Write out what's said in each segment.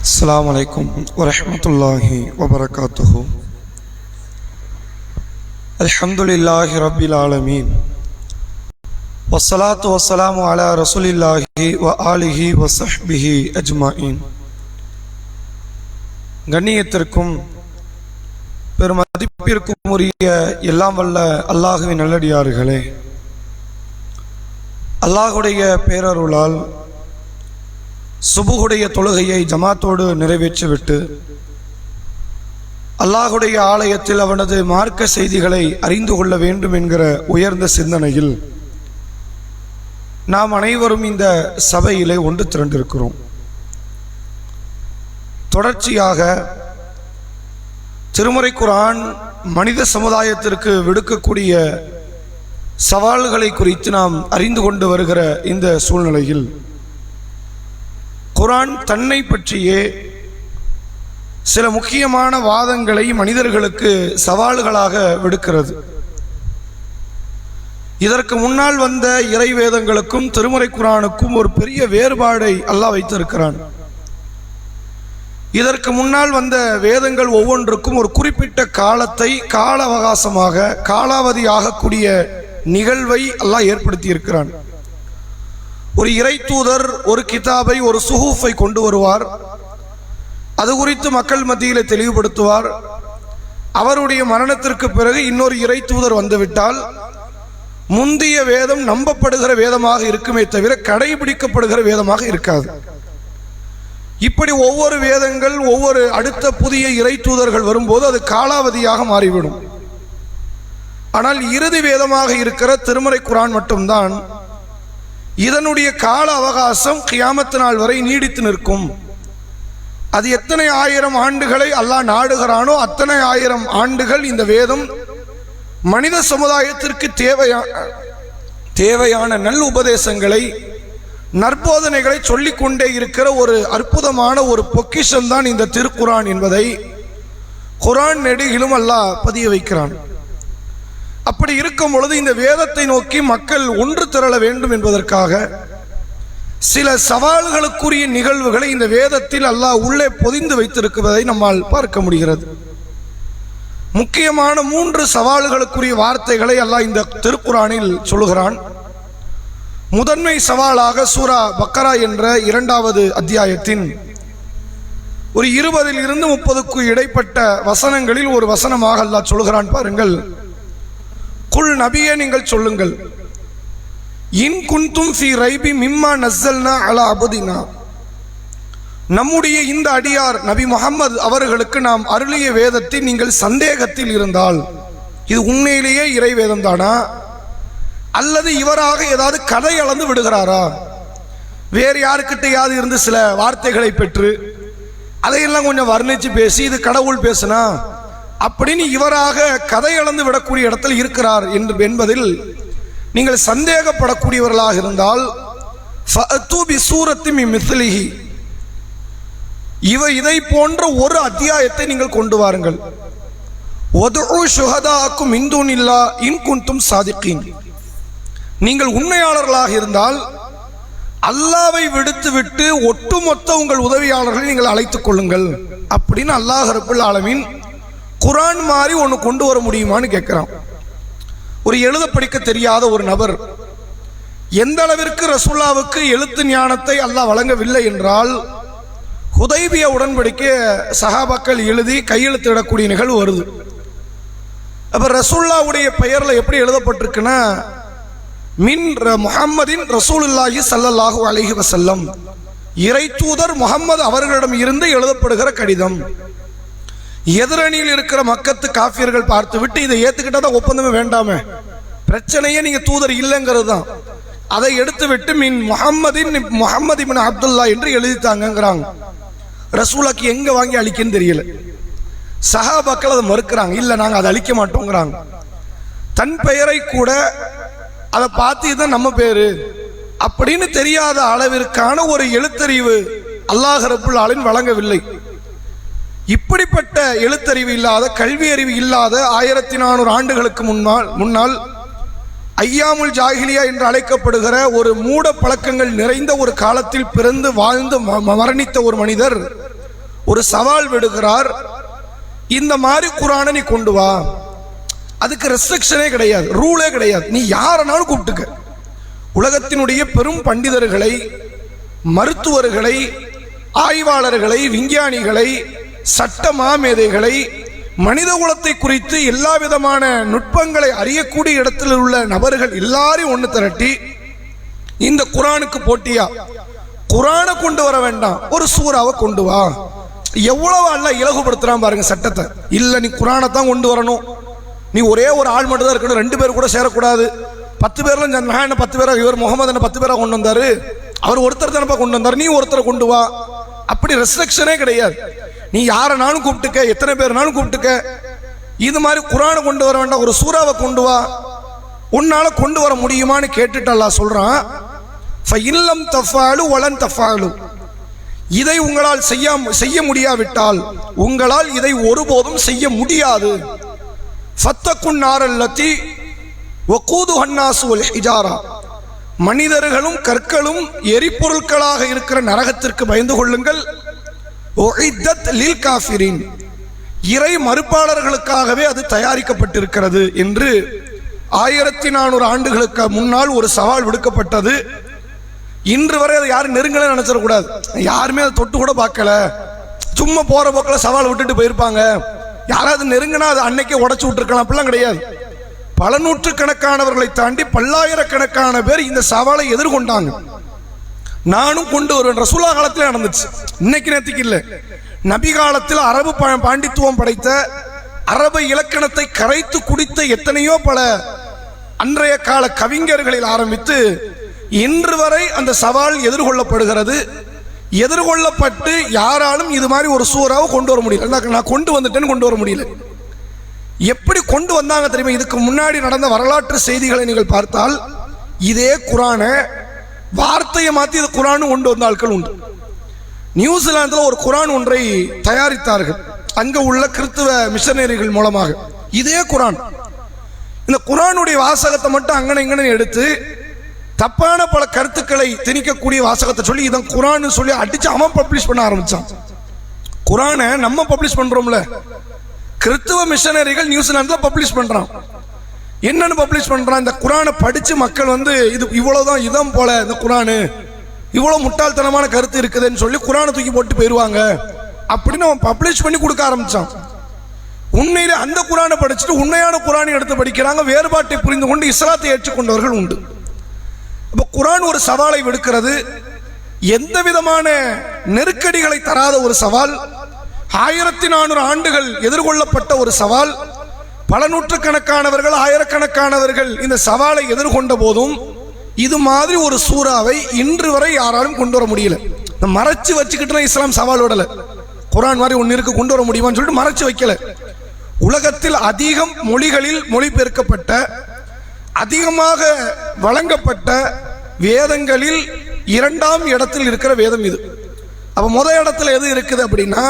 அஸ்லாம் வலைக்கம் வரமத்துல்லாஹி வபரகாத்துஹு அல்ஹம்துலில்லாஹி ரபில் ஆலமீன் வசலாத்து வசலாமு அலா ரசூலில்லாஹி வ ஆலிஹி வசஹ்பிஹி அஜ்மாயின் கண்ணியத்திற்கும் பெருமதிப்பிற்கும் உரிய எல்லாம் வல்ல அல்லாஹுவின் நல்லடியார்களே. அல்லாஹுடைய பேரருளால் சுபுகுடைய தொழுகையை ஜமாத்தோடு நிறைவேற்றிவிட்டு அல்லாஹுடைய ஆலயத்தில் அவனது மார்க்க செய்திகளை அறிந்து கொள்ள வேண்டும் என்கிற உயர்ந்த சிந்தனையில் நாம் அனைவரும் இந்த சபையிலே ஒன்று திரண்டிருக்கிறோம். தொடர்ச்சியாக திருமுறை குரான் மனித சமுதாயத்திற்கு விடுக்கக்கூடிய சவால்களை குறித்து நாம் அறிந்து கொண்டு வருகிற இந்த சூழ்நிலையில் குரான் தன்னை பற்றியே சில முக்கியமான வாதங்களை மனிதர்களுக்கு சவால்களாக விடுக்கிறது. இதற்கு முன்னால் வந்த இறைவேதங்களுக்கும் திருமுறை குரானுக்கும் ஒரு பெரிய வேறுபாடை அல்லாஹ் வைத்திருக்கிறான். இதற்கு முன்னால் வந்த வேதங்கள் ஒவ்வொன்றுக்கும் ஒரு குறிப்பிட்ட காலத்தை கால அவகாசமாக காலாவதி ஆகக்கூடிய நிகழ்வை அல்லாஹ் ஏற்படுத்தி இருக்கிறான் ஒரு இறை தூதர் ஒரு கிதாபை ஒரு சுஹூஃபை கொண்டு வருவார். அது குறித்து மக்கள் மத்தியில் தெளிவுபடுத்துவார். அவருடைய மரணத்திற்கு பிறகு இன்னொரு இறை தூதர் வந்துவிட்டால் முந்திய வேதம் நம்பப்படுகிற வேதமாக இருக்குமே தவிர கடைபிடிக்கப்படுகிற வேதமாக இருக்காது. இப்படி ஒவ்வொரு வேதங்கள் ஒவ்வொரு அடுத்த புதிய இறை தூதர்கள் வரும்போது அது காலாவதியாக மாறிவிடும். ஆனால் இறுதி வேதமாக இருக்கிற திருமறை குரான் மட்டும்தான் இதனுடைய கால அவகாசம் கியாமத்து நாள் வரை நீடித்து நிற்கும். அது எத்தனை ஆயிரம் ஆண்டுகளை அல்லாஹ் நாடுகிறானோ அத்தனை ஆயிரம் ஆண்டுகள் இந்த வேதம் மனித சமுதாயத்திற்கு தேவையான தேவையான நல் உபதேசங்களை நற்போதனைகளை சொல்லிக்கொண்டே இருக்கிற ஒரு அற்புதமான ஒரு பொக்கிஷம் தான் இந்த திருக்குரான் என்பதை குரான் நெடுகிலும் அல்லாஹ் பதிய வைக்கிறான். அப்படி இருக்கும் பொழுது இந்த வேதத்தை நோக்கி மக்கள் ஒன்று திரள வேண்டும் என்பதற்காக சில சவால்களுக்குரிய நிகழ்வுகளை இந்த வேதத்தில் அல்லாஹ் உள்ளே பொதிந்து வைத்திருப்பதை நம்மால் பார்க்க முடிகிறது. முக்கியமான மூன்று சவால்களுக்குரிய வார்த்தைகளை அல்லாஹ் இந்த திருக்குறானில் சொல்லுகிறான். முதன்மை சவாலாக சூரா பக்கரா என்ற இரண்டாவது அத்தியாயத்தின் ஒரு இருபதில் இருந்து முப்பதுக்கு இடைப்பட்ட வசனங்களில் ஒரு வசனமாக அல்லாஹ் சொல்கிறான் பாருங்கள். குல் நபியே நீங்கள் சொல்லுங்கள். இன் குந்தும் ஃபி ரைபி மிம்மா நஸ்ஸல்னா அலா அபுதினா. நம்முடைய இந்த அடியார் நபி முகமது அவர்களுக்கு நாம் அருளிய வேதத்தை நீங்கள் சந்தேகத்தில் இருந்தால் இது உண்மையிலேயே இறை வேதம் தானா? அல்லது இவராக ஏதாவது கதை அளந்து விடுகிறாரா? வேறு யாருக்கிட்டையாவது இருந்து சில வார்த்தைகளை பெற்று அதையெல்லாம் கொஞ்சம் வர்ணித்து பேசி இது கடவுள் பேசுனா அப்படின்னு இவராக கதை அளந்து விடக்கூடிய இடத்தில் இருக்கிறார் என்று என்பதில் நீங்கள் சந்தேகப்படக்கூடியவர்களாக இருந்தால் மிஸ்லிஹி. இவ இதை போன்ற ஒரு அத்தியாயத்தை நீங்கள் கொண்டு வாருங்கள். ஒதுஉ சுகதாக்கும் இந்துன் இல்லா இன்குந்தும் சாதிக்கீன் நீங்கள் உண்மையாளர்களாக இருந்தால் அல்லாவை விடுத்து விட்டு ஒட்டுமொத்த உங்கள் உதவியாளர்களை நீங்கள் அழைத்துக் கொள்ளுங்கள். அப்படின்னு அல்லாஹ் ரபுல் ஆலமின் குரான் மாதிரி ஒன்று கொண்டு வர முடியுமான்னு கேட்குறான் ஒரு எழுத படிக்க தெரியாத ஒரு நபர் எந்த அளவிற்கு ரசுல்லாவுக்கு எழுத்து ஞானத்தை அல்லாஹ் வழங்கவில்லை என்றால் ஹுதைபிய உடன்படிக்கை சஹாபாக்கள் எழுதி கையெழுத்திடக்கூடிய நிகழ்வு வருது. அப்போ ரசுல்லாவுடைய பெயரில் எப்படி எழுதப்பட்டிருக்குன்னா மின் முகம்மதின் ரசூலுல்லாஹி சல்லல்லாஹு அலிஹி வசல்லம் இறை தூதர் முகம்மது அவர்களிடம் இருந்து எழுதப்படுகிற கடிதம். எதிரணியில் இருக்கிற மக்கத்து காஃபியர்கள் பார்த்து விட்டு இதை ஏத்துக்கிட்டா ஒப்பந்தமே வேண்டாமே. பிரச்சனையே நீங்க தூதர் இல்லைங்கிறது தான் அதை எடுத்து விட்டு மின் முகம்மதின் முகமது மின் அப்துல்லா என்று எழுதித்தாங்கிறாங்க ரசூலாக்கு எங்க வாங்கி அழிக்கன்னு தெரியல. சஹாபாக்கள் அதை மறுக்கிறாங்க. இல்லை நாங்கள் அதை அழிக்க மாட்டோங்கிறாங்க. தன் பெயரை கூட அதை பார்த்து இதுதான் நம்ம பேரு. அப்படின்னு தெரியாத அளவிற்கான ஒரு எழுத்தறிவு அல்லாஹ் ரபுல் ஆலின் வழங்கவில்லை. இப்படிப்பட்ட எழுத்தறிவு இல்லாத கல்வி அறிவு இல்லாத ஆயிரத்தி நானூறு ஆண்டுகளுக்கு முன்னால் முன்னால் ஐயாமுல் ஜாகிலியா என்று அழைக்கப்படுகிற ஒரு மூட பழக்கங்கள் நிறைந்த ஒரு காலத்தில் பிறந்து வாழ்ந்து ம- மரணித்த ஒரு மனிதர் ஒரு சவால் விடுகிறார். இந்த மாதிரி குரானை நீ கொண்டு வா. அதுக்கு ரெஸ்ட்ரிக்ஷனே கிடையாது ரூலே கிடையாது. நீ யாரனாலும் கூப்பிட்டுக்க. உலகத்தினுடைய பெரும் பண்டிதர்களை மருத்துவர்களை ஆய்வாளர்களை விஞ்ஞானிகளை சட்ட மாமேதைகளை மனித குலத்தை குறித்து எல்லா விதமான நுட்பங்களை அறியக்கூடிய இடத்தில் உள்ள நபர்கள் எல்லாரையும் ஒன்று திரட்டி இந்த குரானுக்கு போட்டியா? குரானை கொண்டு வர வேண்டாம். ஒரு சூறாவை கொண்டு வா. எவ்வளவு அல்ல இலகுபடுத்துறான் பாருங்க சட்டத்தை. இல்ல நீ குரானை தான் கொண்டு வரணும். நீ ஒரே ஒரு ஆள் மட்டும் தான் இருக்கணும். ரெண்டு பேர் கூட சேரக்கூடாது. பத்து பேர்லாம் நான் என்ன பத்து பேரா இவர் முகமது என்ன பத்து பேரா கொண்டு வந்தாரு? அவர் ஒருத்தர் தானப்பா கொண்டு வந்தார்? நீ ஒருத்தரை கொண்டு வா. அப்படி ரெஸ்ட்ரிக்ஷனே கிடையாது. நீ யாரனாலும் கூப்பிட்டுக்க எத்தனை பேர்னாலும் கூப்பிட்டுக்க. இது மாதிரி குரானை கொண்டு வர வேண்டாம் ஒரு சூறாவை கொண்டு வா. உன்னால கொண்டு வர முடியுமான்னு கேட்டுட்டு அல்லா சொல்றான். இல்லம் தஃபாலு வளன் தஃபாலு. இதை உங்களால் செய்ய செய்ய முடியாவிட்டால் உங்களால் இதை ஒருபோதும் செய்ய முடியாது. ஃபத்தக்குன் நாரல்லத்தி வக்கூது ஹன்னாசு வல் ஹிஜாரா. மனிதர்களும் கற்களும் எரிபொருட்களாக இருக்கிற நரகத்திற்கு பயந்து கொள்ளுங்கள். லில் காஃபிரின். இறை மறுப்பாளர்களுக்காகவே அது தயாரிக்கப்பட்டிருக்கிறது என்று ஆயிரத்தி நானூறு ஆண்டுகளுக்கு முன்னால் ஒரு சவால் விடுக்கப்பட்டது. இன்று வரை அதை யாரும் நெருங்கல நினைச்சிடக்கூடாது. யாருமே அதை தொட்டு கூட பார்க்கல. சும்மா போற போக்கில் சவால் விட்டுட்டு போயிருப்பாங்க. யாராவது நெருங்கினா அதை அன்னைக்கே உடச்சு விட்டுருக்கலாம். அப்படிலாம் கிடையாது. பல நூற்றுக்கணக்கானவர்களை தாண்டி பல்லாயிரக்கணக்கான பேர் இந்த சவாலை எதிர்கொண்டாங்க. நானும் கொண்டு வருவேன். ரசூலா காலத்தில் நடந்துச்சு. இன்னைக்கு நேத்துக்கு இல்லை. நபி காலத்தில் அரபு பா- பாண்டித்துவம் படைத்த அரபு இலக்கணத்தை கரைத்து குடித்த எத்தனையோ பல அன்றைய கால கவிஞர்களில் ஆரம்பித்து இன்று வரை அந்த சவால் எதிர்கொள்ளப்படுகிறது. எதிர்கொள்ளப்பட்டு யாராலும் இது மாதிரி ஒரு சூறாவை கொண்டு வர முடியல. நான் கொண்டு வந்துட்டேன்னு கொண்டு வர முடியல. எப்படி கொண்டு வந்தாங்க தெரியுமா? இதுக்கு முன்னாடி நடந்த வரலாற்று செய்திகளை நீங்கள் பார்த்தால் இதே குரானை வார்த்தையை மாத்தி இது குரான் கொண்டு வந்த ஆட்கள் உண்டு. நியூசிலாந்தில் ஒரு குரான் ஒன்றை தயாரித்தார்கள். அங்க உள்ள கிறித்துவ மிஷனரிகள் மூலமாக. இதே குரான். இந்த குரானுடைய வாசகத்தை மட்டும் அங்கன இங்கன எடுத்து தப்பான பல கருத்துக்களை திணிக்கக்கூடிய வாசகத்தை சொல்லி இதான் குரான்னு சொல்லி அடிச்சு அவன் பப்ளிஷ் பண்ண ஆரம்பிச்சான். குரானை நம்ம பப்ளிஷ் பண்றோம்ல. கிறித்துவ மிஷனரிகள் நியூசிலாந்துல பப்ளிஷ் பண்றான். என்னன்னு பப்ளிஷ் பண்ணுறான் இந்த குரானை படித்து மக்கள் வந்து இது இவ்வளோதான் இதம் போல இந்த குரானு. இவ்வளோ முட்டாள்தனமான கருத்து இருக்குதுன்னு சொல்லி குரானை தூக்கி போட்டு போயிடுவாங்க அப்படின்னு அவன் பப்ளிஷ் பண்ணி கொடுக்க ஆரம்பித்தான் உண்மையில் அந்த குரானை படிச்சுட்டு உண்மையான குரானை எடுத்து படிக்கிறாங்க. வேறுபாட்டை புரிந்து கொண்டு இஸ்லாத்தை ஏற்றுக்கொண்டவர்கள் உண்டு. இப்போ குரான் ஒரு சவாலை விடுக்கிறது. எந்த விதமான நெருக்கடிகளை தராத ஒரு சவால். ஆயிரத்தி நானூறு ஆண்டுகள் எதிர்கொள்ளப்பட்ட ஒரு சவால். பல நூற்றுக்கணக்கானவர்கள் ஆயிரக்கணக்கானவர்கள் இந்த சவாலை எதிர்கொண்ட போதும் இது மாதிரி ஒரு சூறாவை இன்று வரை யாராலும் கொண்டு வர முடியல. இந்த மறைச்சு வச்சுக்கிட்டு இஸ்லாம் சவால் விடல. குரான் மாதிரி ஒன்று இருக்கு கொண்டு வர முடியுமான்னு சொல்லிட்டு மறைச்சு வைக்கல. உலகத்தில் அதிகம் மொழிகளில் மொழிபெயர்க்கப்பட்ட அதிகமாக வழங்கப்பட்ட வேதங்களில் இரண்டாம் இடத்தில் இருக்கிற வேதம் இது. அப்போ முத இடத்துல எது இருக்குது அப்படின்னா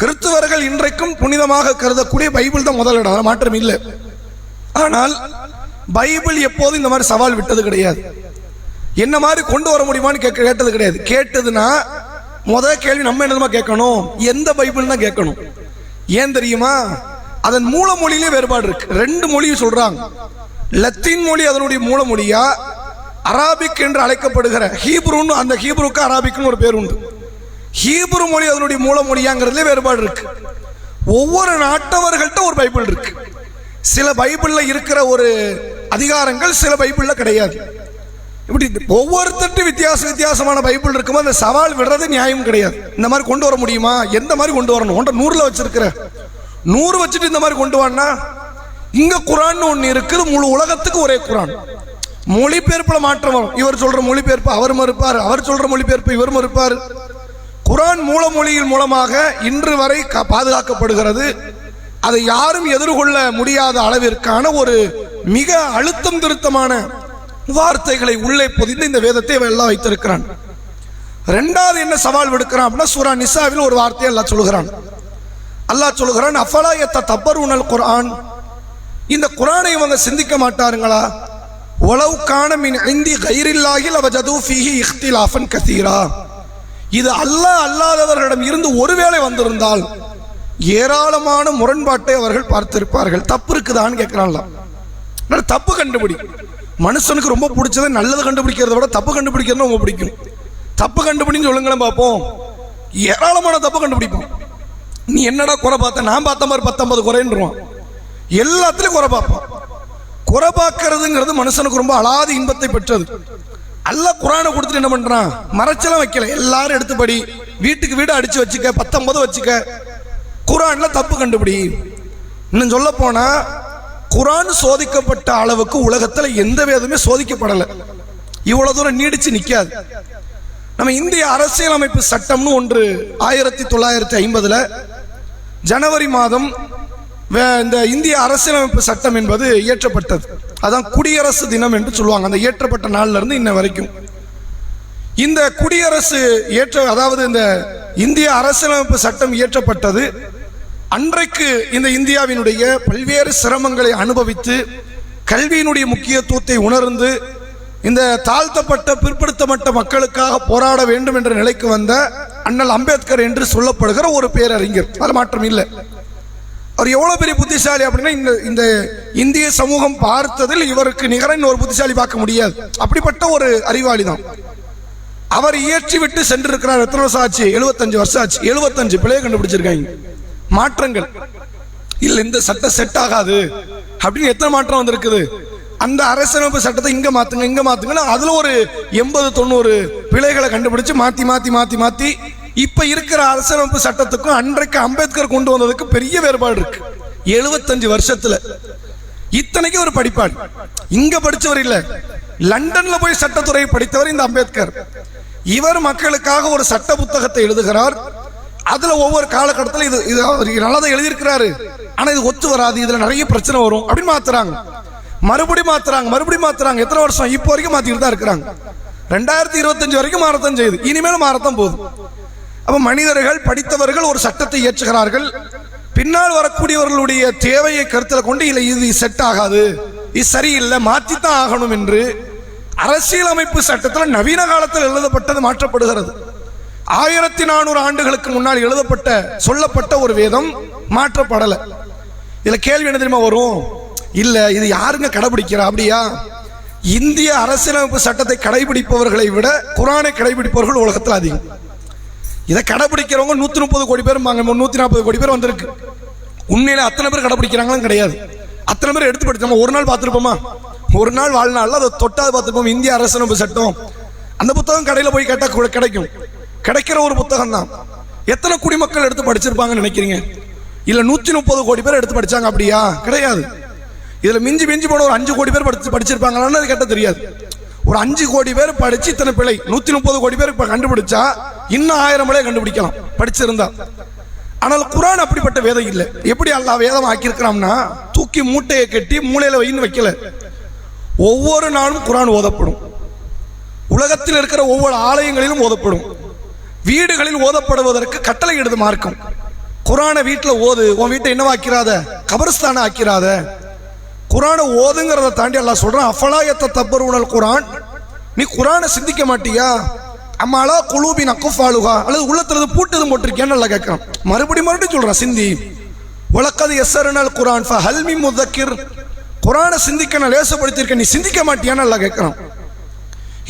கிறிஸ்துவர்கள் இன்றைக்கும் புனிதமாக கருதக்கூடிய பைபிள் தான் முதலிடம் மாற்றம் இல்லை. ஆனால் பைபிள் எப்போதும் இந்த மாதிரி சவால் விட்டது கிடையாது. என்ன மாதிரி கொண்டு வர முடியுமான்னு கேட்க கேட்டது கிடையாது. கேட்டதுன்னா முத கேள்வி நம்ம என்னதுமா கேட்கணும்? எந்த பைபிள் தான் கேட்கணும். ஏன் தெரியுமா? அதன் மூல மொழியிலே வேறுபாடு இருக்கு. ரெண்டு மொழியும் சொல்றாங்க. லத்தீன் மொழி அதனுடைய மூல மொழியா அராபிக் என்று அழைக்கப்படுகிற ஹீப்ரூன்னு அந்த ஹீப்ரூக்கு அராபிக்னு ஒரு பேர் உண்டு. ஹீப்ரு மொழி அதனுடைய மூல மொழியாங்கிறதுல வேறுபாடு இருக்கு ஒவ்வொரு நாட்டவர்கள்ட்ட ஒரு பைபிள் இருக்கு. சில பைபிளில் இருக்கிற ஒரு அதிகாரங்கள் சில பைபிளில் கிடையாது. இப்படி ஒவ்வொருத்தட்டு வித்தியாச வித்தியாசமான பைபிள் இருக்குமோ அந்த சவால் விடுறது நியாயம் கிடையாது. இந்த மாதிரி கொண்டு வர முடியுமா? எந்த மாதிரி கொண்டு வரணும்? ஒன்றை நூறில் வச்சிருக்கிற. நூறு வச்சுட்டு இந்த மாதிரி கொண்டு வான்னா இங்கே குரான் ஒன்று இருக்குது முழு உலகத்துக்கு ஒரே குரான். மொழிபெயர்ப்பில் மாற்றம் வரும். இவர் சொல்கிற மொழிபெயர்ப்பு அவர் மறுப்பார் அவர் சொல்கிற மொழிபெயர்ப்பு இவர் மறுப்பார். குரான் மூலமொழியின் மூலமாக இன்று வரை கா- பாதுகாக்கப்படுகிறது. அதை யாரும் எதிர்கொள்ள முடியாத அளவிற்கான ஒரு மிக அழுத்தம் திருத்தமான வார்த்தைகளை உள்ளே பொதிந்து இந்த வேதத்தை எல்லாம் வைத்திருக்கிறான். ரெண்டாவது என்ன சவால் விடுக்கிறான் அப்படின்னா சூரா நிசாவில் ஒரு வார்த்தையை அல்லாஹ் சொல்கிறான் அல்லாஹ் சொல்கிறான் அஃபலா எத்த தப்பர் உணல் குரான் இந்த குரானை இவங்க சிந்திக்க மாட்டாருங்களா? உளவுக்கான மின் ஐந்தி கயிறில்லாகில் அவ ஜது ஃபீஹி இஹ்திலாஃபன் கசீரா. இது அல்லாஹ் அல்லாதவர்களிடம் இருந்து ஒருவேளை வந்திருந்தால் ஏராளமான முரண்பாட்டை அவர்கள் பார்த்திருப்பார்கள். தப்பு இருக்குதான்னு கேட்கிறான்ல தப்பு கண்டுபிடி. மனுஷனுக்கு ரொம்ப பிடிச்சது நல்லது கண்டுபிடிக்கிறத விட தப்பு கண்டுபிடிக்கிறது ரொம்ப பிடிக்கும். தப்பு கண்டுபிடின்னு சொல்லுங்களேன் பார்ப்போம். ஏராளமான தப்பு கண்டுபிடிப்போம். நீ என்னடா குறை பார்த்த? நான் பார்த்த மாதிரி பத்தொன்பது குறைன்றான் எல்லாத்துலயும் குறை பார்ப்பான். குறை பார்க்கறதுங்கிறது மனுஷனுக்கு ரொம்ப அலாதி இன்பத்தை பெற்றது. அல்ல குரானை கொடுத்துட்டு என்ன பண்றான்? மறைச்சலாம் வைக்கல. எல்லாரும் எடுத்துபடி வீட்டுக்கு வீடு அடிச்சு வச்சுக்க பத்தொன்பது வச்சுக்க. குரான்ல தப்பு கண்டுபிடி. இன்னும் சொல்ல போனா குரான் சோதிக்கப்பட்ட அளவுக்கு உலகத்துல எந்த வேதமே சோதிக்கப்படலை. இவ்வளவு தூரம் நீடிச்சு நிக்காது. நம்ம இந்திய அரசியலமைப்பு சட்டம்னு ஒன்று ஆயிரத்தி தொள்ளாயிரத்தி ஐம்பதுல ஜனவரி மாதம் இந்த இந்திய அரசியலமைப்பு சட்டம் என்பது இயற்றப்பட்டது. அதான் குடியரசு தினம் என்று சொல்லுவாங்க. அந்த இயற்றப்பட்ட நாள்ல இருந்து இன்ன வரைக்கும். இந்த குடியரசு ஏற்ற அதாவது இந்த இந்திய அரசியலமைப்பு சட்டம் இயற்றப்பட்டது. அன்றைக்கு இந்த இந்தியாவினுடைய பல்வேறு சிரமங்களை அனுபவித்து கல்வியினுடைய முக்கியத்துவத்தை உணர்ந்து இந்த தாழ்த்தப்பட்ட பிற்படுத்தப்பட்ட மக்களுக்காக போராட வேண்டும் என்ற நிலைக்கு வந்த அண்ணல் அம்பேத்கர் என்று சொல்லப்படுகிற ஒரு பேரறிஞர். அது மாற்றம் இல்லை. அவர் எவ்வளவு பெரிய புத்திசாலி அப்படின்னா இந்த இந்த இந்திய சமூகம் பார்த்ததில் இவருக்கு நிகரன் ஒரு புத்திசாலி பார்க்க முடியாது. அப்படிப்பட்ட ஒரு அறிவாளி தான் அவர் இயற்றி விட்டு சென்றிருக்கிறார். எத்தனை வருஷம் ஆச்சு? எழுபத்தஞ்சு வருஷம் ஆச்சு. எழுபத்தஞ்சு பிழைய கண்டுபிடிச்சிருக்காங்க. மாற்றங்கள். இல்ல இந்த சட்டம் செட் ஆகாது. அப்படின்னு எத்தனை மாற்றம் வந்திருக்குது? அந்த அரசமைப்பு சட்டத்தை இங்க மாத்துங்க இங்க மாத்துங்கன்னா அதுல ஒரு எண்பது தொண்ணூறு பிழைகளை கண்டுபிடிச்சு மாத்தி மாத்தி மாத்தி மாத்தி இப்ப இருக்கிற அரசியலமைப்பு சட்டத்துக்கும் அன்றைக்கு அம்பேத்கர் கொண்டு வந்ததுக்கு பெரிய வேறுபாடு இருக்கு. எழுபத்தஞ்சு வருஷத்துல இத்தனைக்கு ஒரு படிப்பாளி. இங்க படிச்சவர் இல்ல. லண்டன்ல போய் சட்டத்துறையை படித்தவர் இந்த அம்பேத்கர். இவர் மக்களுக்காக ஒரு சட்ட புத்தகத்தை எழுதுகிறார். அதுல ஒவ்வொரு காலகட்டத்தில் இது இது அவர் தான் எழுதியிருக்கிறாரு. ஆனா இது ஒத்து வராது. இதுல நிறைய பிரச்சனை வரும் அப்படின்னு மாத்துறாங்க. மறுபடியும் மாத்துறாங்க மறுபடியும் மாத்துறாங்க. எத்தனை வருஷம்? இப்போ வரைக்கும் மாத்திட்டு தான் இருக்கிறாங்க. ரெண்டாயிரத்தி இருபத்தஞ்சு வரைக்கும் மாறத்தான் செய்யுது. இனிமேல் மாறத்தான் போகுது. அப்ப மனிதர்கள் படித்தவர்கள் ஒரு சட்டத்தை ஏற்றுகிறார்கள் பின்னால் வரக்கூடியவர்களுடைய தேவையை கருத்தில் கொண்டு இல்லை இது செட் ஆகாது. இது சரியில்லை மாற்றித்தான் ஆகணும் என்று அரசியலமைப்பு சட்டத்தில் நவீன காலத்தில் எழுதப்பட்டது மாற்றப்படுகிறது. ஆயிரத்தி நானூறு ஆண்டுகளுக்கு முன்னால் எழுதப்பட்ட சொல்லப்பட்ட ஒரு வேதம் மாற்றப்படலை. இதில் கேள்வி என்ன தெரியுமா வரும்? இல்லை இது யாருங்க கடைபிடிக்கிறா? அப்படியா? இந்திய அரசியலமைப்பு சட்டத்தை கடைபிடிப்பவர்களை விட குரானை கடைபிடிப்பவர்கள் உலகத்தில் அதிகம். இதை கடைபிடிக்கிறவங்க நூற்றி முப்பது கோடி பேர் நூற்றி நாற்பது கோடி பேர் வந்திருக்கு. உண்மையில் அத்தனை பேர் கடைபிடிக்கிறாங்களும் கிடையாது. அத்தனை பேர் எடுத்து படிச்சோமா? ஒரு நாள் பார்த்துருப்போமா? ஒரு நாள் வாழ்நாளில் அதை தொட்டாது பார்த்துருப்போம். இந்திய அரசியலமைப்பு சட்டம். அந்த புத்தகம் கடையில் போய் கேட்டால் கூட கிடைக்கும். கிடைக்கிற ஒரு புத்தகம் தான். எத்தனை குடிமக்கள் எடுத்து படிச்சிருப்பாங்கன்னு நினைக்கிறீங்க? இல்லை நூற்றி முப்பது கோடி பேர் எடுத்து படித்தாங்க அப்படியா? கிடையாது. இதில் மிஞ்சி மிஞ்சி போன ஒரு அஞ்சு கோடி பேர் படிச்சு படிச்சிருப்பாங்களான்னு அது கேட்டால் தெரியாது. ஒரு அஞ்சு கோடி பேர் படித்து இத்தனை பிழை. நூற்றி முப்பது கோடி பேர் இப்போ கண்டுபிடிச்சா இன்னும் ஆயிரம் மலையை கண்டுபிடிக்கலாம். படிச்சிருந்தா. ஆனால் குரான் அப்படிப்பட்ட வேதம் இல்லை. எப்படி அல்லாஹ் வேதம் ஆக்கியிருக்கிறான்னா தூக்கி மூட்டையை கட்டி மூளையில் வைன்னு வைக்கல. ஒவ்வொரு நாளும் குரான் ஓதப்படும். உலகத்தில் இருக்கிற ஒவ்வொரு ஆலயங்களிலும் ஓதப்படும். வீடுகளில் ஓதப்படுவதற்கு கட்டளை இடுது மார்க்கம். குரானை வீட்டில் ஓது. உன் வீட்டை என்னவாக்கிறாத கபரஸ்தான ஆக்கிறாத குரானை ஓதுங்கிறத தாண்டி எல்லாம் சொல்றான் அஃபலாயத்த தப்பருணல் குரான்? நீ குரானை சிந்திக்க மாட்டியா? அம்மாலா குலூபி நக்குஃபாலுகா அல்லது உள்ளத்துல பூட்டதும் பூட்டு போட்டிருக்கியான்னு நல்லா கேட்கறான். மறுபடியும் மறுபடியும் சொல்றான் சிந்தி. உலக்கது எஸ்ஸருனல் குரான் ஃப ஹல்மி முதக்கிர் குரானை சிந்திக்க நான் லேசப்படுத்தியிருக்கேன் நீ சிந்திக்க மாட்டியான்னு நல்லா கேட்கறான்.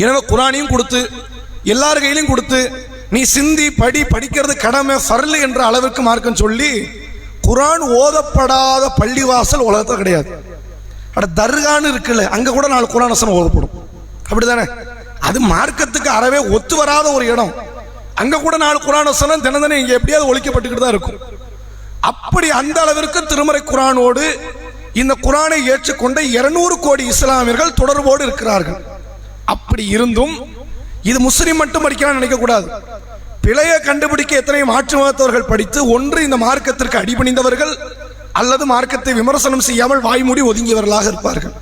எனவே குரானையும் கொடுத்து எல்லார் கையிலையும் கொடுத்து நீ சிந்தி படி படிக்கிறது கடமை ஃபர்லு என்ற அளவுக்கு மார்க்கம் சொல்லி குரான் ஓதப்படாத பள்ளிவாசல் உலகத்தில் கிடையாது. அட தர்கான்னு இருக்குல்ல அங்கே கூட நாலு குரான் வசனம் ஓதப்படும். அப்படிதானே? அது மார்க்கத்துக்கு அறவே ஒத்து வராத ஒரு இடம். அங்க கூட நாலு குரான் வசனம் தினந்தனே இங்க எப்படியாவது ஒழிக்கப்பட்டுக்கிட்டு தான் இருக்கும். அப்படி அந்த அளவிற்கு திருமறை குரானோடு இந்த குரானை ஏற்றுக்கொண்ட இருநூறு கோடி இஸ்லாமியர்கள் தொடர்போடு இருக்கிறார்கள். அப்படி இருந்தும் இது முஸ்லீம் மட்டும் படிக்கிறான்னு நினைக்க கூடாது. பிழையை கண்டுபிடிக்க எத்தனை மாற்று மதத்தவர்கள் படித்து ஒன்று இந்த மார்க்கத்திற்கு அடிபணிந்தவர்கள் அல்லது மார்க்கத்தை விமர்சனம் செய்யாமல் வாய்மூடி ஒதுங்கியவர்களாக இருப்பார்கள்.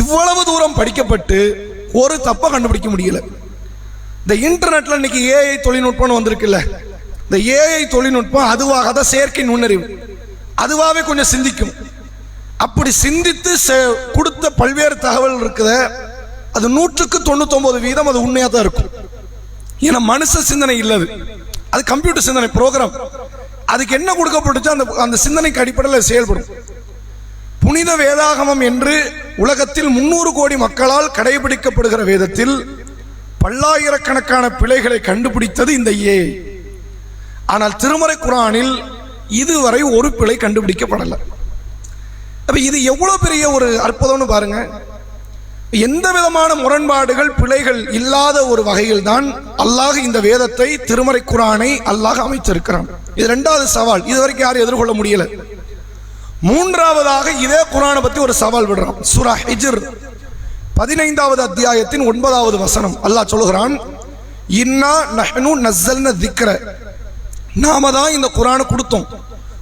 இவ்வளவு தூரம் படிக்கப்பட்டு ஒரு தப்பை கண்டுபிடிக்க முடியல. இந்த இன்டர்நெட்டில் இன்னைக்கு ஏஐ தொழில்நுட்பம்னு வந்திருக்குல்ல. இந்த ஏஐ தொழில்நுட்பம் அதுவாக தான் செயற்கை நுண்ணறிவு. அதுவாகவே கொஞ்சம் சிந்திக்கும். அப்படி சிந்தித்து செ- கொடுத்த பல்வேறு தகவல் இருக்குத. அது நூற்றுக்கு தொண்ணூத்தொம்பது வீதம் அது உண்மையாக தான் இருக்கும். ஏன்னா மனுஷ சிந்தனை இல்லது. அது கம்ப்யூட்டர் சிந்தனை ப்ரோக்ராம் அதுக்கு என்ன கொடுக்கப்பட்டுச்சோ அந்த அந்த சிந்தனைக்கு அடிப்படையில் செயல்படும். புனித வேதாகமம் என்று உலகத்தில் முன்னூறு கோடி மக்களால் கடைபிடிக்கப்படுகிற வேதத்தில் பல்லாயிரக்கணக்கான பிழைகளை கண்டுபிடித்தது இந்த ஏ. ஆனால் திருமறை குரானில் இதுவரை ஒரு பிழை கண்டுபிடிக்கப்படலை. அப்போ இது எவ்வளோ பெரிய ஒரு அற்புதம்னு பாருங்க. எந்த விதமான முரண்பாடுகள் பிழைகள் இல்லாத ஒரு வகையில் தான் அல்லாஹ் இந்த வேதத்தை திருமறை குரானை அல்லாஹ் அமைத்திருக்கிறான். இது ரெண்டாவது சவால். இதுவரைக்கும் யாரும் எதிர்கொள்ள முடியலை. மூன்றாவதாக இதே குரானை பத்தி ஒரு சவால் விடுறான். சுரா ஹிஜ்ர் பதினைந்தாவது அத்தியாயத்தின் ஒன்பதாவது வசனம். அல்லாஹ் சொல்லுகிறான் இன்னா நஹ்னு நஸ்ஸல்ன திக்ர. நாம தான் இந்த குரானை கொடுத்தோம்.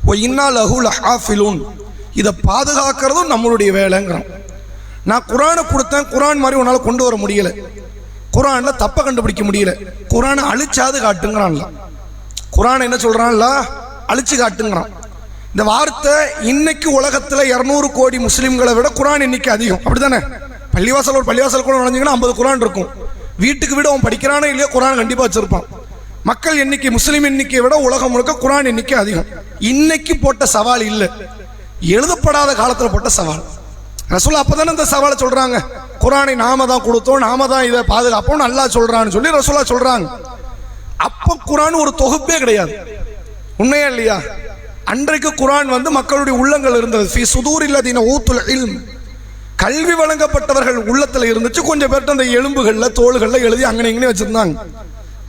ஓ இன்னா லஹு லஹாஃபிலூன். இதை பாதுகாக்கிறதும் நம்மளுடைய வேலைங்கிறான். நான் குரானை கொடுத்தேன் குரான் மாதிரி உன்னால் கொண்டு வர முடியல. குரானில் தப்பை கண்டுபிடிக்க முடியல. குரானை அழிச்சாது காட்டுங்கிறான்ல. குரான் என்ன சொல்கிறான்ல அழிச்சு காட்டுங்கிறான். இந்த வார்த்தை இன்னைக்கு உலகத்தில் இரநூறு கோடி முஸ்லீம்களை விட குரான் எண்ணிக்கை அதிகம். அப்படிதானே? பள்ளிவாசல் ஒரு பள்ளிவாசல் கூட நுழைஞ்சிங்கன்னா ஐம்பது குரான் இருக்கும். வீட்டுக்கு விட அவன் படிக்கிறானே இல்லையோ குரான் கண்டிப்பாக வச்சிருப்பான். மக்கள் எண்ணிக்கை முஸ்லீம் எண்ணிக்கையை விட உலகம் முழுக்க குரான் எண்ணிக்கை அதிகம். இன்னைக்கு போட்ட சவால் இல்லை. எழுதப்படாத காலத்தில் போட்ட சவால். ரசூல் அப்பதானே இந்த சவாலை சொல்றாங்க. குரானை நாம தான் கொடுத்தோம் நாம தான் இதை பாதுகாப்போம் நல்லா சொல்றான்னு சொல்லி ரசூலா சொல்றாங்க. அப்ப குரான் ஒரு தொகுப்பே கிடையாது. உண்மையா இல்லையா? அன்றைக்கு குரான் வந்து மக்களுடைய உள்ளங்கள் இருந்தது. ஃபி சுதூர் இல்லாதீன ஊத்துல இல்ம். கல்வி வழங்கப்பட்டவர்கள் உள்ளத்தில் இருந்துச்சு. கொஞ்சம் பேர்ட்ட அந்த எலும்புகளில் தோள்களில் எழுதி அங்கே இங்கே வச்சுருந்தாங்க.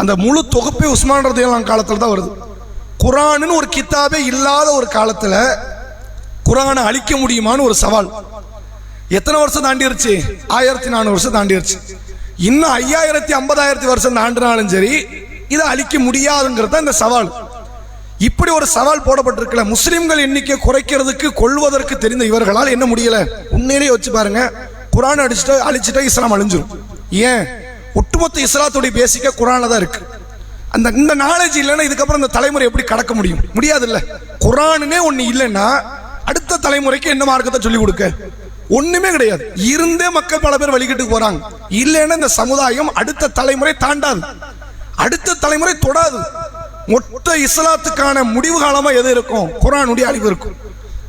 அந்த முழு தொகுப்பே உஸ்மான் ரதியெல்லாம் காலத்தில் தான் வருது. குரானுன்னு ஒரு கித்தாபே இல்லாத ஒரு காலத்தில் குரானை அழிக்க முடியுமான்னு ஒரு சவால். எத்தனை வருஷம் தாண்டிருச்சு? ஆயிரத்தி நானூறு வருஷம் தாண்டிருச்சு. இன்னும் ஐயாயிரத்தி ஐம்பதாயிரத்தி வருஷம் தாண்டினாலும் சரி இதை அழிக்க முடியாதுங்கிறது தான் இந்த சவால். இப்படி ஒரு சவால் போடப்பட்டிருக்கல. முஸ்லிம்கள் எண்ணிக்கை குறைக்கிறதுக்கு கொள்வதற்கு தெரிந்த இவர்களால் என்ன முடியல? உண்மையிலேயே வச்சு பாருங்க. குரான் அடிச்சுட்டு அழிச்சிட்டா இஸ்லாம் அழிஞ்சிரும். ஏன்? ஒட்டுமொத்த இஸ்லாத்துடைய பேசிக்க குரான்ல தான் இருக்கு. அந்த இந்த நாலேஜ் இல்லைன்னா இதுக்கப்புறம் இந்த தலைமுறை எப்படி கடக்க முடியும்? முடியாது இல்ல குரானுனே ஒண்ணு இல்லைன்னா அடுத்த தலைமுறைக்கு என்ன மார்க்கத்தை சொல்லி கொடுக்க? ஒண்ணுமே கிடையாது. இருந்தே மக்கள் பல பேர் வழிகிட்டு போறாங்க. இல்லைன்னா இந்த சமுதாயம் அடுத்த தலைமுறை தாண்டாது. அடுத்த தலைமுறை தொடாது. மொத்த இஸ்லாத்துக்கான முடிவு காலமாக எது இருக்கும்? குரானுடைய அழிவு இருக்கும்.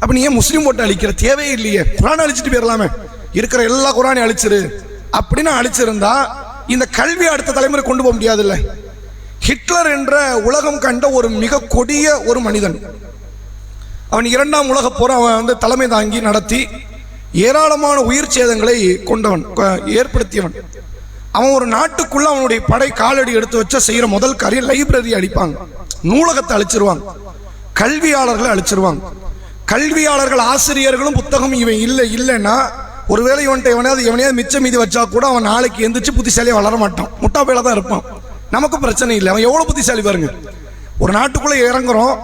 அப்போ நீ ஏன் முஸ்லீம் ஓட்டு அழிக்கிற? தேவையே இல்லையே. குரான் அழிச்சிட்டு போயிடலாமே. இருக்கிற எல்லா குரானையும் அழிச்சிரு. அப்படின்னு அழிச்சிருந்தா இந்த கல்வி அடுத்த தலைமுறை கொண்டு போக முடியாதுல்ல. ஹிட்லர் என்ற உலகம் கண்ட ஒரு மிக கொடிய ஒரு மனிதன். அவன் இரண்டாம் உலக போர் அவன் வந்து தலைமை தாங்கி நடத்தி ஏராளமான உயிர் சேதங்களை கொண்டவன் ஏற்படுத்தியவன். அவன் ஒரு நாட்டுக்குள்ள அவனுடைய படை காலடி எடுத்து வச்ச செய்யற முதல் காரியம் லைப்ரரி அடிப்பாங்க. நூலகத்தை அழிச்சிருவாங்க. கல்வியாளர்களை அழிச்சிருவாங்க. கல்வியாளர்கள் ஆசிரியர்களும் புத்தகம் இவன் இல்லை இல்லைன்னா ஒருவேளை இவன்ட்ட எவனையாவது எவனையாவது மிச்சம் மீதி வச்சா கூட அவன் நாளைக்கு எந்திரிச்சு புத்திசாலியாக வளர மாட்டான். முட்டா பேல தான் இருப்பான். நமக்கும் பிரச்சனை இல்லை. அவன் எவ்வளோ புத்திசாலி பாருங்க. ஒரு நாட்டுக்குள்ளே இறங்குறோம்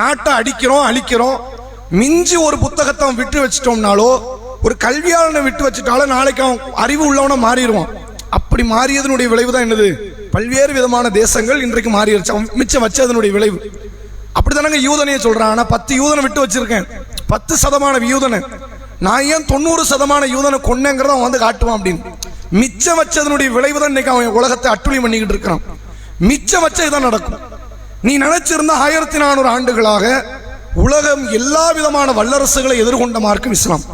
நாட்டை அடிக்கிறோம் அழிக்கிறோம். மிஞ்சி ஒரு புத்தகத்தை அவன் விட்டு வச்சிட்டோம்னாலோ ஒரு கல்வியாளனை விட்டு வச்சுட்டாலும் நாளைக்கு அவன் அறிவு உள்ளவனை மாறிடுவான். அப்படி மாறியதனுடைய விளைவு தான் என்னது? பல்வேறு விதமான தேசங்கள் இன்றைக்கு மாறிடுச்சு மிச்சம் வச்சதனுடைய விளைவு. அப்படித்தானங்க யூதனையே சொல்கிறான் ஆனால் பத்து யூதனை விட்டு வச்சிருக்கேன். பத்து சதமான யூதனை நான் ஏன் தொண்ணூறு சதமான யூதனை கொன்னேங்கிறத அவன் வந்து காட்டுவான் அப்படின்னு. மிச்சம் வச்சதனுடைய விளைவு தான் இன்னைக்கு அவன் உலகத்தை அட்டுழி பண்ணிக்கிட்டு இருக்கிறான். மிச்சம் வச்ச இதான் நடக்கும். நீ நினைச்சிருந்த ஆயிரத்தி நானூறு ஆண்டுகளாக உலகம் எல்லா விதமான வல்லரசுகளை எதிர்கொண்ட மார்க்கம் இஸ்லாம்.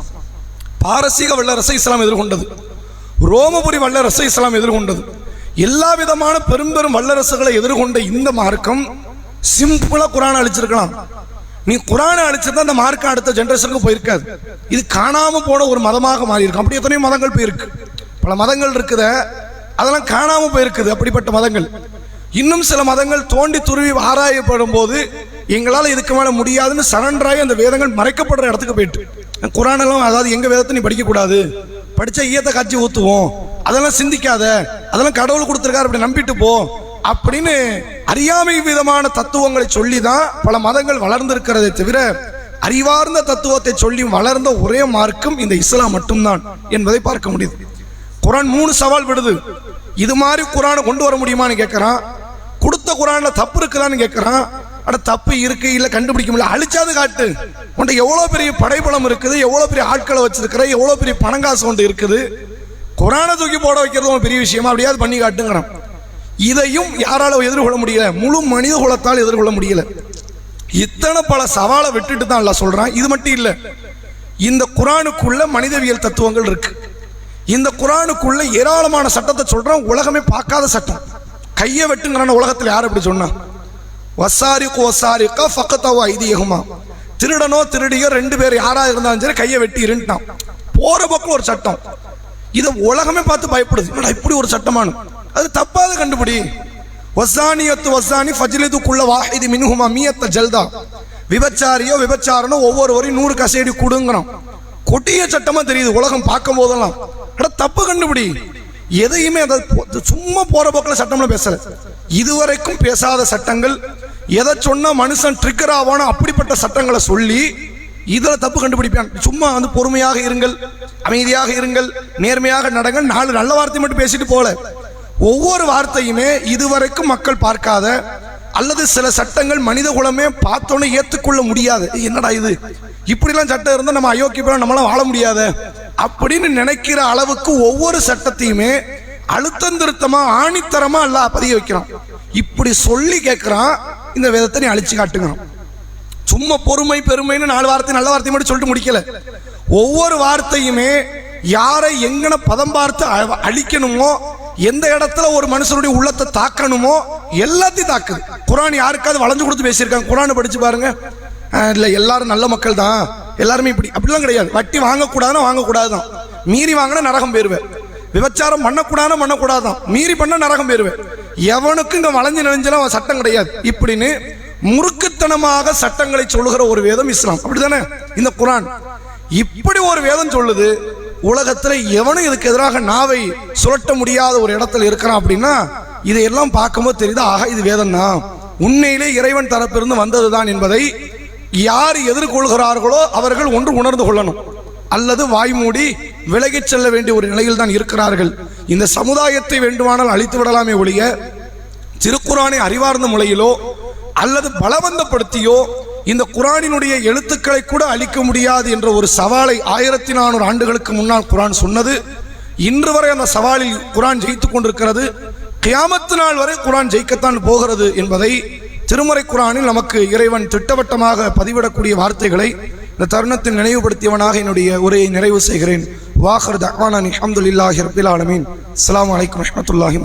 பாரசீக வல்லரசை இஸ்லாம் எதிர்கொண்டது. ரோமபுரி வல்லரசை இஸ்லாம் எதிர்கொண்டது. எல்லா விதமான பெரும்பெரும் வல்லரசுகளை எதிர்கொண்ட இந்த மார்க்கம் சிம்பிளா குரான் அழிச்சிருக்கலாம். நீ குரானை அழிச்சிருந்தா அந்த மார்க்கம் அடுத்த ஜென்ரேஷனுக்கு போயிருக்காது. இது காணாம போன ஒரு மதமாக மாறி அப்படி எத்தனையோ மதங்கள் போயிருக்கு. பல மதங்கள் இருக்குத. அதெல்லாம் காணாம போயிருக்குது. அப்படிப்பட்ட மதங்கள். இன்னும் சில மதங்கள் தோண்டி துருவி ஆராயப்படும் போது எங்களால் இதுக்கு மேல முடியாதுன்னு சரண்டராகி அந்த வேதங்கள் மறைக்கப்படுற இடத்துக்கு போயிட்டு. குரானெல்லாம் அதாவது எங்க வேதத்தை நீ படிக்க கூடாது ஈயத்தை காய்ச்சி ஊத்துவோம். அதெல்லாம் சிந்திக்காத. அதெல்லாம் கடவுள் கொடுத்துருக்காரு அப்படி நம்பிட்டு போ. அப்படின்னு அறியாமை விதமான தத்துவங்களை சொல்லி தான் பல மதங்கள் வளர்ந்திருக்கிறதே தவிர அறிவார்ந்த தத்துவத்தை சொல்லி வளர்ந்த ஒரே மார்க்கம் இந்த இஸ்லாம் மட்டும்தான் என்பதை பார்க்க முடியுது. குரான் மூணு சவால் விடுது. இது மாதிரி குரானை கொண்டு வர முடியுமான்னு கேட்குறான் கொடுத்த குரானில் தப்பு இருக்குதான்னு கேட்குறான் அட தப்பு இருக்கு இல்ல கண்டுபிடிக்க முடியல. அழிச்சாது காட்டு. உன்ட்ட எவ்வளவு பெரிய படைபலம் இருக்குது எவ்வளவு பெரிய ஆட்களை வச்சிருக்கிற எவ்வளவு பெரிய பணங்காசு கொண்டு இருக்குது. குரானை தூக்கி போட வைக்கிறது ஒரு பெரிய விஷயமா? அப்படியாவது பண்ணி காட்டுங்கிறான். இதையும் யாரால எதிர்கொள்ள முடியல. முழு மனித குலத்தால் எதிர்கொள்ள முடியல. இத்தனை பல சவாலை விட்டுட்டு தான் அல்லாஹ் சொல்றான். இது மட்டும் இல்ல இந்த குரானுக்குள்ள மனிதவியல் தத்துவங்கள் இருக்கு. இந்த குரானுக்குள்ள ஏராளமான சட்டத்தை சொல்றான். உலகமே பார்க்காத சட்டம். கையை வெட்டுங்கிறான. உலகத்தில் யார் அப்படி சொன்னா? வசாரிக்கு வசாரிக்கா பக்கத்தாவோ ஐதியகுமா. திருடனோ திருடியோ ரெண்டு பேர் யாரா இருந்தாலும் சரி கையை வெட்டி இருந்துட்டான் போற பக்கம் ஒரு சட்டம். இதை உலகமே பார்த்து பயப்படுது. என்னடா இப்படி ஒரு சட்டமானு? அது தப்பாத கண்டுபிடி. வசானியத்து வசானி ஃபஜ்லிதுக்குள்ள வாஹிதி மின்ஹுமா மியத்த ஜல்தா. விபச்சாரியோ விபச்சாரனோ ஒவ்வொருவரையும் நூறு கசேடி கொடுங்கிறோம் கொட்டிய சட்டமா தெரியுது உலகம் பார்க்கும் போதெல்லாம் எடா தப்பு கண்டுபிடி. எதையுமே அதை சும்மா போற போக்கில் சட்டம்லாம் பேசல. இதுவரைக்கும் பேசாத சட்டங்கள் எதை சொன்னால் மனுஷன் ட்ரிக்கர் ஆவானோ அப்படிப்பட்ட சட்டங்களை சொல்லி இதில் தப்பு கண்டுபிடிப்பான் சும்மா வந்து பொறுமையாக இருங்கள் அமைதியாக இருங்கள் நேர்மையாக நடங்கள் நாலு நல்ல வார்த்தை மட்டும் பேசிட்டு போல. ஒவ்வொரு வார்த்தையுமே இதுவரைக்கும் மக்கள் பார்க்காத அல்லது சில சட்டங்கள் மனித குலமே பார்த்தோன்னே ஏற்றுக்கொள்ள முடியாது. என்னடா இது? இப்படிலாம் சட்டம் இருந்தால் நம்ம அயோக்கியம் நம்மளாம் வாழ முடியாது. அப்படின்னு நினைக்கிற அளவுக்கு ஒவ்வொரு சட்டத்தையுமே அழுத்தம் திருத்தமா ஆணித்தரமா எல்லாம் பதிய வைக்கிறான். இப்படி சொல்லி கேட்கிறான் இந்த வேதத்தை நீ அழிச்சு காட்டுங்கிறான். சும்மா பொறுமை பெருமைன்னு நாலு வார்த்தை நல்ல வார்த்தை மட்டும் சொல்லிட்டு முடிக்கல. ஒவ்வொரு வார்த்தையுமே யாரை எங்கன பதம் பார்த்து அழிக்கணுமோ எந்த இடத்துல ஒரு மனுஷனுடைய உள்ளத்தை தாக்கணுமோ எல்லாத்தையும் தாக்குது. குரான் யாருக்காவது வளைஞ்சு கொடுத்து பேசியிருக்காங்க. குரானை படிச்சு பாருங்க. இல்லை எல்லாரும் நல்ல மக்கள் தான் எல்லாருமே இப்படி அப்படிலாம் கிடையாது. வட்டி வாங்கக்கூடாதுன்னா வாங்கக்கூடாது தான் மீறி வாங்கினா நரகம் போயிருவேன். விபச்சாரம் பண்ணக்கூடாதுன்னா பண்ணக்கூடாதான் மீறி பண்ண நரகம் போயிருவேன். எவனுக்கும் இங்கே வளைஞ்சு அவன் சட்டம் கிடையாது. இப்படின்னு முறுக்குத்தனமாக சட்டங்களை சொல்லுகிற ஒரு வேதம் இஸ்லாம். அப்படிதானே இந்த குரான். இப்படி ஒரு வேதம் சொல்லுது உலகத்துல எவனும் இதுக்கு எதிராக நாவை சுரட்ட முடியாத ஒரு இடத்துல இருக்கிறான் அப்படின்னா இதையெல்லாம் பார்க்கும்போது தெரியுது ஆக இது வேதம் தான் உண்மையிலே இறைவன் தரப்பிலிருந்து வந்ததுதான் என்பதை யார் எதிர்கொள்கிறார்களோ அவர்கள் ஒன்று உணர்ந்து கொள்ளணும். அல்லது வாய் மூடி விலகிச் செல்ல வேண்டிய ஒரு நிலையில் தான் இருக்கிறார்கள். இந்த சமுதாயத்தை வேண்டுமானால் அழித்து விடலாமே ஒழிய திருக்குறானை அறிவார்ந்த முறையிலோ அல்லது பலவந்தப்படுத்தியோ இந்த குரானினுடைய எழுத்துக்களை கூட அழிக்க முடியாது என்ற ஒரு சவாலை ஆயிரத்தி நானூறு ஆண்டுகளுக்கு முன்னால் குரான் சொன்னது. இன்று வரை அந்த சவாலில் குரான் ஜெயித்துக் கொண்டிருக்கிறது. கியாமத்து நாள் வரை குரான் ஜெயிக்கத்தான் போகிறது என்பதை திருமறை குரானில் நமக்கு இறைவன் திட்டவட்டமாக பதிவிடக்கூடிய வார்த்தைகளை இந்த தருணத்தில் நினைவுபடுத்தியவனாக என்னுடைய உரையை நிறைவு செய்கிறேன். வாஹர் தக்வானி அஹமதுல்லாஹி ரபில் ஆலமீன். அஸ்ஸலாமு அலைக்கும் வரஹ்மத்துல்லாஹி